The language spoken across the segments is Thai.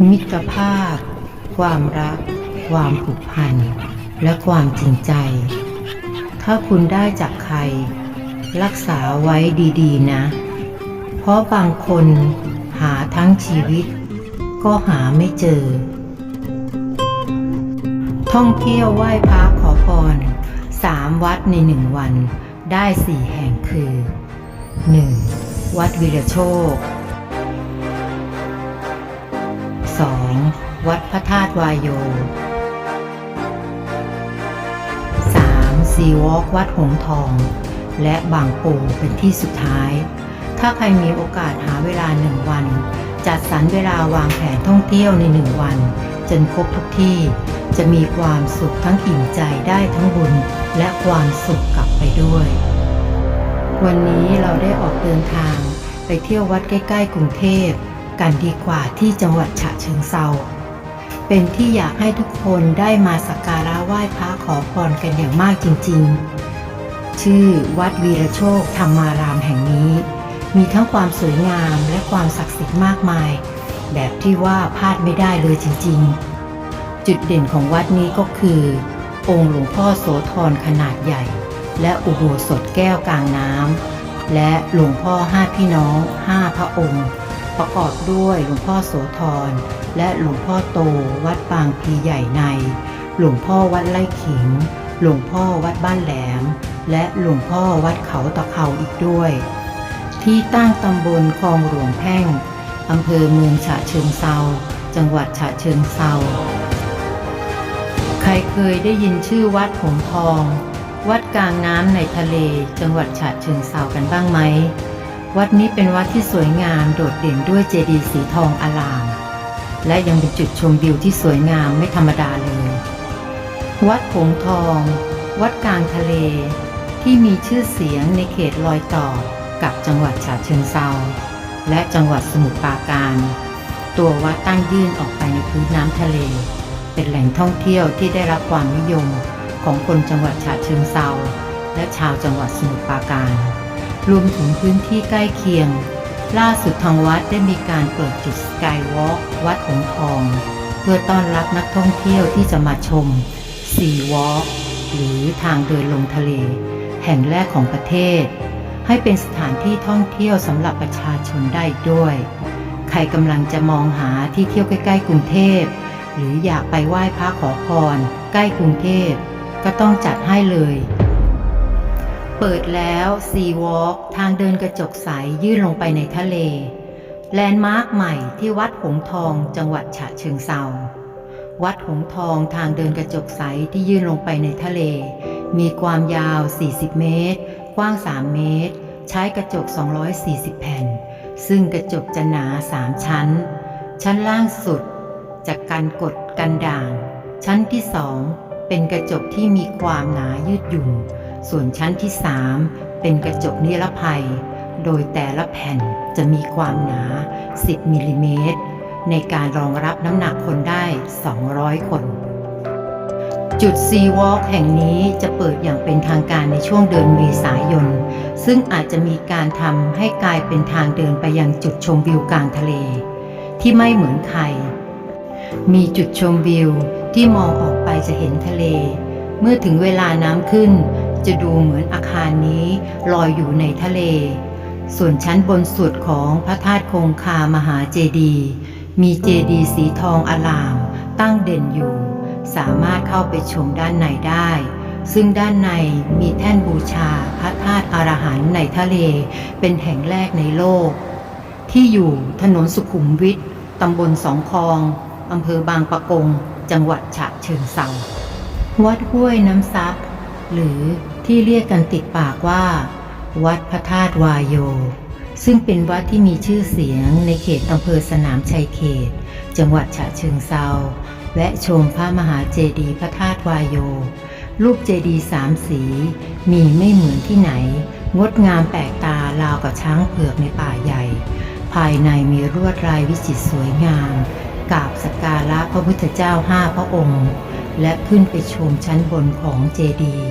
มิตรภาพ ความรัก ความผูกพัน และความจริงใจ ถ้าคุณได้จากใคร รักษาไว้ดีๆนะ เพราะบางคนหาทั้งชีวิต ก็หาไม่เจอ ท่องเที่ยวไหว้พระขอพรสามวัดในหนึ่งวันได้สี่แห่งคือ 1. วัดวิรโชค 2. วัดพระธาตุวายโย 3. ซีวอล์กวัดหงทอง และบางปูเป็นที่สุดท้าย ถ้าใครมีโอกาสหาเวลาหนึ่งวัน จัดสรรเวลาวางแผนท่องเที่ยวในหนึ่งวัน จนครบทุกที่ จะมีความสุขทั้งอิ่มใจได้ทั้งบุญ และความสุขกลับไปด้วย วันนี้เราได้ออกเดินทางไปเที่ยววัดใกล้ ๆ กรุงเทพ กันดีกว่าที่จังหวัดฉะเชิงเซาเป็นที่อยากให้ทุกคนได้มาสักการะไหว้พระขอพรกันอย่างมากจริงๆ ชื่อวัดวีรโชคธรรมารามแห่งนี้ มีทั้งความสวยงามและความศักดิ์สิทธิ์มากมาย แบบที่ว่าพลาดไม่ได้เลยจริงๆ จุดเด่นของวัดนี้ก็คือ องค์หลวงพ่อโสธรขนาดใหญ่ และอุโบสถแก้วกลางน้ำและหลวงพ่อห้าพี่น้องห้าพระองค์ ประกอบด้วยหลวงพ่อโสธร และหลวงพ่อโตวัดปางพีใหญ่ใน หลวงพ่อวัดไร่ขิง หลวงพ่อวัดบ้านแหลม และหลวงพ่อวัดเขาตะเขาอีกด้วย ที่ตั้งตำบลคลองหลวงแพ่งอำเภอเมืองฉะเชิงเซาจังหวัดฉะเชิงเซาใครเคยได้ยินชื่อวัดหงทอง วัดกลางน้ำในทะเลจังหวัดฉะเชิงเซากันบ้างไหม วัดนี้เป็นวัดที่สวยงามโดดเด่นด้วยเจดีย์สีทองอลาม และยังเป็นจุดชมวิวที่สวยงามไม่ธรรมดาเลย วัดหงทอง วัดกลางทะเล ที่มีชื่อเสียงในเขตรอยต่อกับจังหวัดฉะเชิงเซาและจังหวัดสมุทรปราการ ตัววัดตั้งยื่นออกไปในพื้นน้ำทะเล เป็นแหล่งท่องเที่ยวที่ได้รับความนิยมของคนจังหวัดฉะเชิงเซาและชาวจังหวัดสมุทรปราการ รวมถึงพื้นที่ใกล้เคียง ล่าสุดทางวัดได้มีการเปิดจุดสกายวอล์กวัดหงส์ทอง เพื่อต้อนรับนักท่องเที่ยวที่จะมาชมซีวอล์กหรือทางเดินลงทะเล แห่งแรกของประเทศ ให้เป็นสถานที่ท่องเที่ยวสำหรับประชาชนได้ด้วย ใครกำลังจะมองหาที่เที่ยวใกล้ๆกรุงเทพ หรืออยากไปไหว้พระขอพร ใกล้กรุงเทพ ก็ต้องจัดให้เลย เปิดแล้วซีวอล์กทางเดินกระจกใสยื่นลงไปในทะเล แลนด์มาร์คใหม่ที่วัดหงทองจังหวัดฉะเชิงเซาวัดหงทองทางเดินกระจกใสที่ยื่นลงไปในทะเล มีความยาว 40 เมตร กว้าง 3 เมตร ใช้กระจก 240 แผ่น ซึ่งกระจกจะหนา 3 ชั้น ชั้นล่างสุดจะกันกดกันด่าง ชั้นที่ 2 เป็นกระจกที่มีความหนายืดหยุ่น ส่วนชั้นที่ 3 เป็นกระจกนิรภัย โดยแต่ละแผ่นจะมีความหนา 10มิลลิเมตรในการรองรับน้ำหนักคนได้ 200 คน จุดซีวอล์กแห่งนี้จะเปิดอย่างเป็นทางการในช่วงเดือนเมษายน ซึ่งอาจจะมีการทำให้กลายเป็นทางเดินไปยังจุดชมวิวกลางทะเล ที่ไม่เหมือนใคร มีจุดชมวิวที่มองออกไปจะเห็นทะเล เมื่อถึงเวลาน้ำขึ้น จะดูเหมือนอาคารนี้ลอยอยู่ในทะเล ส่วนชั้นบนสุดของพระธาตุคงคามหาเจดีย์มีเจดีย์สีทองอลามตั้งเด่นอยู่ สามารถเข้าไปชมด้านในได้ ซึ่งด้านในมีแท่นบูชาพระธาตุอรหันต์ในทะเล เป็นแห่งแรกในโลก ที่อยู่ถนนสุขุมวิทตำบลสองคลองอำเภอบางปะกง จังหวัดฉะเชิงเทราวัดห้วยน้ำซับหรือ ที่เรียกกันติดปากว่า วัดพระธาตุวายโย ซึ่งเป็นวัดที่มีชื่อเสียงในเขตอำเภอสนามชัยเขต จังหวัดฉะเชิงเซาแวะชมพระมหาเจดีย์พระธาตุวายโย รูปเจดีย์สามสี มีไม่เหมือนที่ไหน งดงามแปลกตาราวกับช้างเผือกในป่าใหญ่ ภายในมีลวดลายวิจิตรสวยงามกราบสักการะพระพุทธเจ้าห้าพระองค์ และขึ้นไปชมชั้นบนของเจดีย์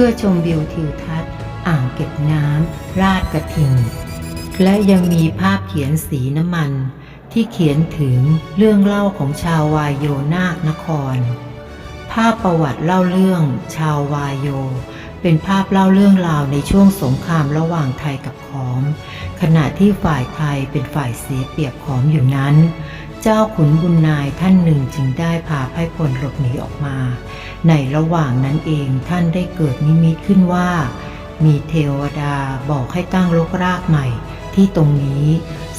พื่อชมวิวทิวทัศน์ อ่างเก็บน้ำราดกระทิง และยังมีภาพเขียนสีน้ำมันทที่เขียนถึงเรื่องเล่าของชาววายโยนาคนคร ภาพประวัติเล่าเรื่องชาววายโย เป็นภาพเล่าเรื่องราวในช่วงสงครามระหว่างไทยกับขอม ขณะที่ฝ่ายไทยเป็นฝ่ายเสียเปรียบขอมอยู่นั้น เจ้าขุนบุญนายท่านหนึ่งจึงได้พาไพร่พลหลบหนีออกมา ในระหว่างนั้นเองท่านได้เกิดนิมิตขึ้นว่า มีเทวดาบอกให้ตั้งรกรากใหม่ที่ตรงนี้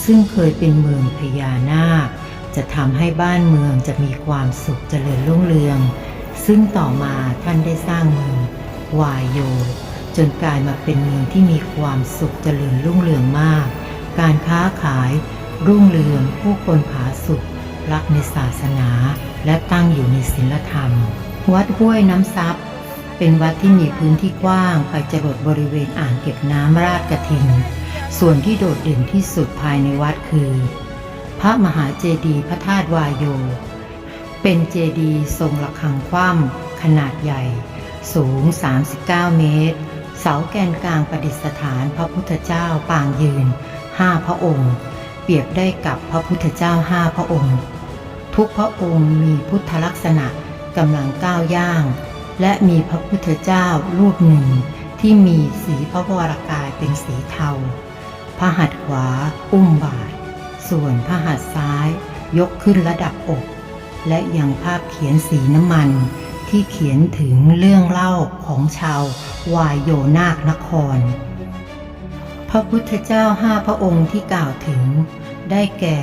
ซึ่งเคยเป็นเมืองพญานาค จะทำให้บ้านเมืองจะมีความสุขเจริญรุ่งเรือง ซึ่งต่อมาท่านได้สร้างเมืองวายโย จนกลายมาเป็นเมืองที่มีความสุขเจริญรุ่งเรืองมาก การค้าขาย รุ่งเรืองผู้คนผาสุกรักในศาสนา และตั้งอยู่ในศีลธรรม วัดห้วยน้ำซับเป็นวัดที่มีพื้นที่กว้างไปจรดบริเวณอ่างเก็บน้ำราชกฐินส่วนที่โดดเด่นที่สุดภายในวัดคือ พระมหาเจดีย์พระธาตุวายโย เป็นเจดีย์ทรงระฆังคว่ำขนาดใหญ่ สูง 39 เมตร เสาแกนกลางประดิษฐานพระพุทธเจ้าปางยืน 5 พระองค์ เปรียบได้กับพระพุทธเจ้า5พระองค์ ทุกพระองค์มีพุทธลักษณะกำลังก้าวย่าง และมีพระพุทธเจ้ารูปหนึ่งที่มีสีพระวรากายเป็นสีเทาพระหัตถ์ขวาอุ้มบาท ส่วนพระหัตถ์ซ้ายยกขึ้นระดับอก และยังภาพเขียนสีน้ำมันที่เขียนถึงเรื่องเล่าของชาววายโยนาคนคร พระพุทธเจ้าห้าพระองค์ที่กล่าวถึง ได้แก่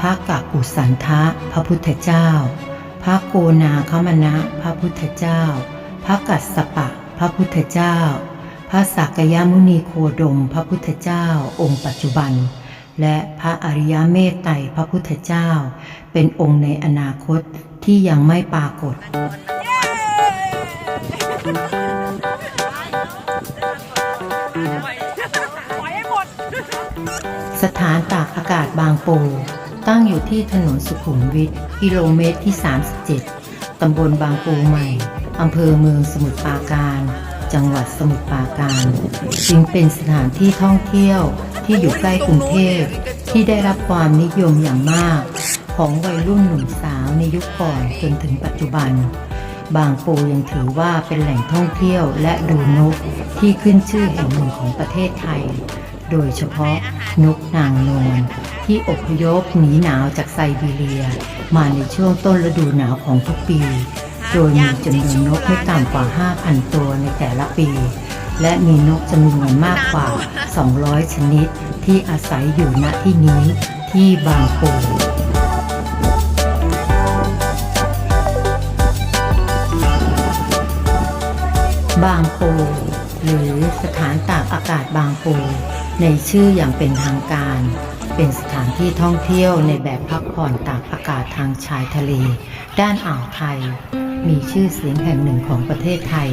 พระกะกุสันทะพระพุทธเจ้า พระโกนาคมณะพระพุทธเจ้า พระกัสสปะพระพุทธเจ้า พระสักยมุนีโคดมพระพุทธเจ้าองค์ปัจจุบัน และพระอริยเมตไตรพระพุทธเจ้า เป็นองค์ในอนาคตที่ยังไม่ปรากฏ สถานตากอากาศบางปูตั้งอยู่ที่ถนนสุขุมวิทกิโลเมตรที่ 37 ตำบลบางปูใหม่ อำเภอเมืองสมุทรปราการ จังหวัดสมุทรปราการจึงเป็นสถานที่ท่องเที่ยวที่อยู่ใกล้กรุงเทพที่ได้รับความนิยมอย่างมาก ของวัยรุ่นหนุ่มสาวในยุคก่อนจนถึงปัจจุบัน บางปูยังถือว่าเป็นแหล่งท่องเที่ยวและดูนกที่ขึ้นชื่อแห่งหนึ่งของประเทศไทย โดยเฉพาะนกนางนวลที่อพยพหนีหนาวจากไซบีเรีย มาในช่วงต้นฤดูหนาวของทุกปี โดยมีจำนวนนกไม่ต่ำกว่า 5,000 ตัวในแต่ละปี และมีนกจำนวนมากกว่า 200 ชนิดที่อาศัยอยู่ณที่นี้ที่บางปูบางปู หรือสถานตากอากาศบางปูในชื่ออย่างเป็นทางการ เป็นสถานที่ท่องเที่ยวในแบบพักผ่อนตากอากาศทางชายทะเล ด้านอ่าวไทย มีชื่อเสียงแห่งหนึ่งของประเทศไทย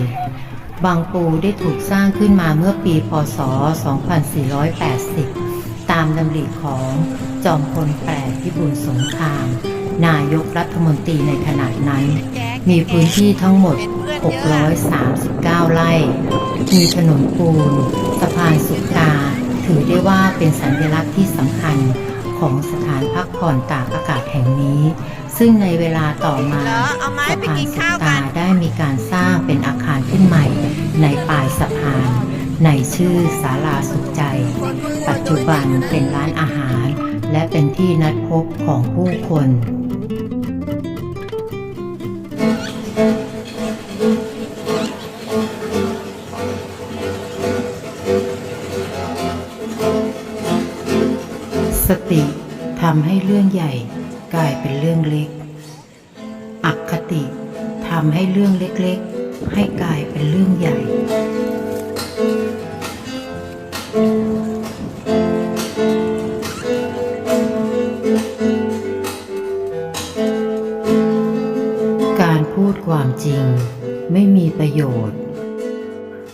บางปูได้ถูกสร้างขึ้นมาเมื่อปี พศ 2480 ตามดำริของจอมพลแปดพิบูลสงคราม นายกรัฐมนตรีในขณะนั้น มีพื้นที่ทั้งหมด 639 ไร่ มีถนนปูนสะพานสุกา ถือได้ว่าเป็นสัญลักษณ์ที่สำคัญของสถานพักผ่อนตากอากาศแห่งนี้ ซึ่งในเวลาต่อมาอาม้สะพานสุข้าวกักาได้มีการสร้างเป็นอาคารขึ้นใหม่ ในปลายสะพาน ในชื่อศาลาสุขใจ ปัจจุบันเป็นร้านอาหาร และเป็นที่นัดพบของผู้คน รื่องใหญ่กลายเป็นเรื่องเล็ก อคติทำให้เรื่องเล็กๆ ให้กลายเป็นเรื่องใหญ่ การพูดความจริงไม่มีประโยชน์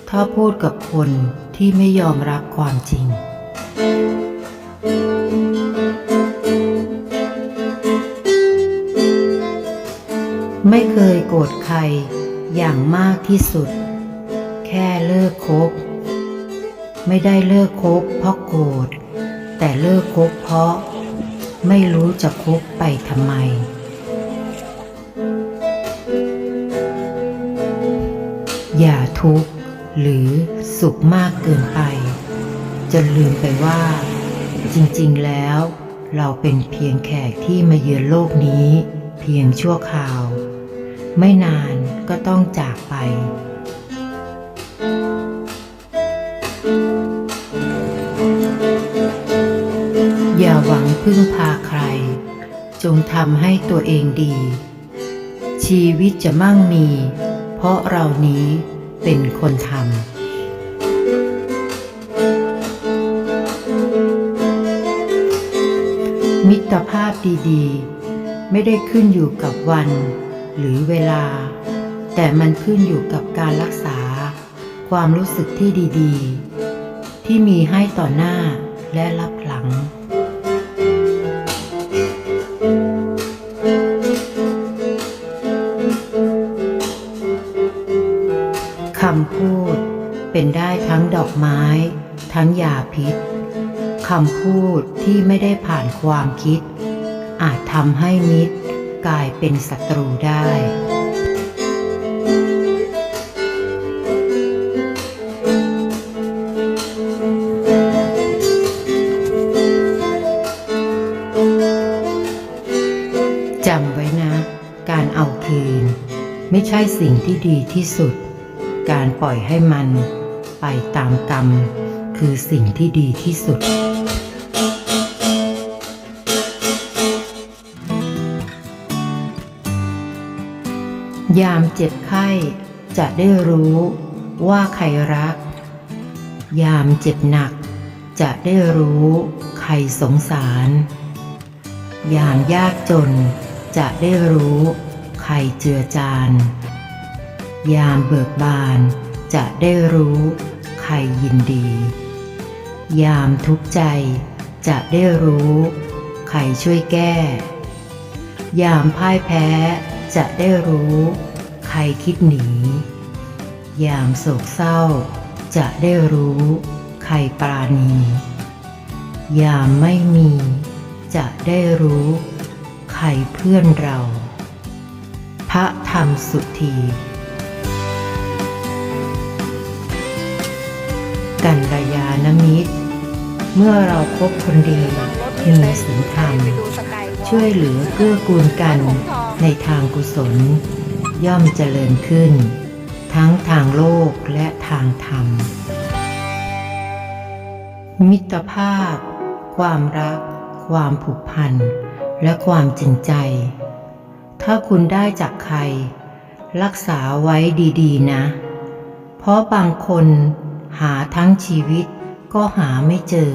ถ้าพูดกับคนที่ไม่ยอมรับความจริง ไม่เคยโกรธใครอย่างมากที่สุด แค่เลิกคบ ไม่ได้เลิกคบเพราะโกรธแต่เลิกคบเพราะ ไม่รู้จะคบไปทำไม อย่าทุกข์หรือสุขมากเกินไป จนลืมไปว่า จริงๆแล้ว เราเป็นเพียงแขกที่มาเยือนโลกนี้ เพียงชั่วคราว ไม่นานก็ต้องจากไป อย่าหวังพึ่งพาใคร จงทำให้ตัวเองดี ชีวิตจะมั่งมี เพราะเรานี้เป็นคนทำมิตรภาพดีๆ ไม่ได้ขึ้นอยู่กับวัน หรือเวลา แต่มันขึ้นอยู่กับการรักษา ความรู้สึกที่ดีๆ ที่มีให้ต่อหน้าและรับหลัง คำพูดเป็นได้ทั้งดอกไม้ ทั้งยาพิษคำพูดที่ไม่ได้ผ่านความคิด อาจทำให้มิตร กลายเป็นศัตรูได้จำไว้นะ การเอาคืน ไม่ใช่สิ่งที่ดีที่สุด การปล่อยให้มันไปตามกรรม คือสิ่งที่ดีที่สุด ยามเจ็บไข้จะได้รู้ว่าใครรัก ยามเจ็บหนัก จะได้รู้ใครสงสาร ยามยากจนจะได้รู้ใครเจือจาน ยามเบิกบานจะได้รู้ใครยินดี ยามทุกข์ใจจะได้รู้ใครช่วยแก้ ยามพ่ายแพ้ จะได้รู้ ใครคิดหนี ยามโศกเศร้า จะได้รู้ ใครปราณี ยามไม่มี จะได้รู้ ใครเพื่อนเรา พระธรรมสุธีกันระยาณมิตร เมื่อเราพบคนดีมีศีลธรรมช่วยเหลือเกื้อกูลกัน ในทางกุศล ย่อมเจริญขึ้น ทั้งทางโลกและทางธรรม มิตรภาพ ความรัก ความผูกพัน และความจริงใจ ถ้าคุณได้จากใคร รักษาไว้ดีๆนะ เพราะบางคนหาทั้งชีวิตก็หาไม่เจอ